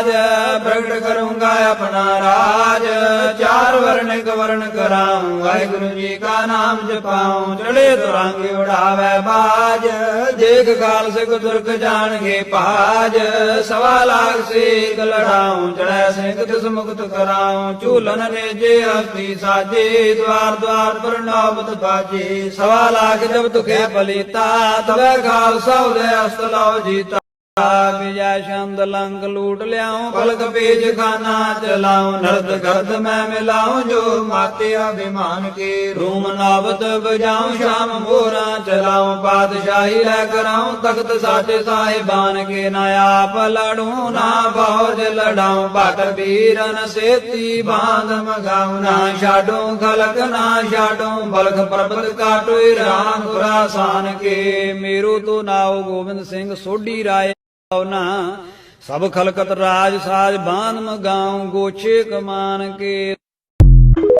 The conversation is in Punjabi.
ਸਾਜ ਪ੍ਰਗਟ ਕਰੂੰਗਾ ਆਪਣਾ ਰਾਜ। ਚਾਰ ਵਰਨ ਇੱਕ ਕਰਾਉਂ ਵਾਹਿਗੁਰੂ ਜੀ ਕਾ ਨਾਮ ਜਪਾਉਂ। ਚੜੇ ਤੁਰਾਂਗੇ ਉਡਾਵੇ ਬਾਜ। ਦੇਖ ਖਾਲ ਸਿਖ ਤੁਰਕ ਜਾਣਗੇ ਭਾਜ। ਸਵਾ ਲਾਖ ਸੇਕ ਲੜਾਉਂ ਚੜੈ ਸਿੰਘ ਤਿਸ ਮੁਕਤ ਕਰਾਉਂ। ਝੂਲਨ ਨੇ ਜੇ ਹਸਤੀ ਸਾਜੇ, ਦਵਾਰ ਦਵਾਰ ਪਰ ਨੌਬਤ ਬਾਜੇ। ਸਵਾ ਲਾਖ ਜਬ ਤੁਖੇ ਬਲੀਤਾ ਤਵੇ ਖਾਲਸਾ ਉਦੇ ਅਸਤ ਲਓ ਜੀਤਾ। ਵਿਜੈ ਛੰਦ ਲੰਗ ਲੂਟ ਲਿਆਉ ਪਲਕ ਪੇਜ ਖਾਨਾ ਚਲਾਉ, ਨਰਦ ਗਰਦ ਮੈਂ ਮਿਲਾਉ, ਜੋ ਮਾਤੇ ਅਭਿਮਾਨ ਕੇ ਰੂਮ ਨਾਵਤ ਬਜਾਉ ਸ਼ਾਮ ਮੋਰਾ ਚਲਾਉ ਪਾਤਸ਼ਾਹੀ ਲੈ ਕਰਾਉ, ਤਖਤ ਸਾਚੇ ਸਾਹਿਬਾਨ ਕੇ ਨਾ ਆਪ ਲੜੂ, ਨਾ ਫੌਜ ਲੜਾਉ ਭਟ ਵੀਰਨ ਸੇਤੀ ਬਾਂਧ ਮਗਾਉ, ਨਾ ਛਾਡੂ ਖਲਕ, ਨਾ ਛਾਡੂ ਬਲਖ ਪਰਬਤ ਕਾਟੋਇ ਰਾਮ ਖੁਰਾਸਾਨ ਕੇ, ਮੇਰੂ ਤੋ ਨਾਉ ਗੋਬਿੰਦ ਸਿੰਘ ਸੋਢੀ ਰਾਏ। ਨਾ ਸਭ ਖਲਕਤ ਰਾਜ ਸਾਜ ਬਾਂਧ ਮਗਾਉ ਗੋਛੇ ਕਮਾਨ ਕੇ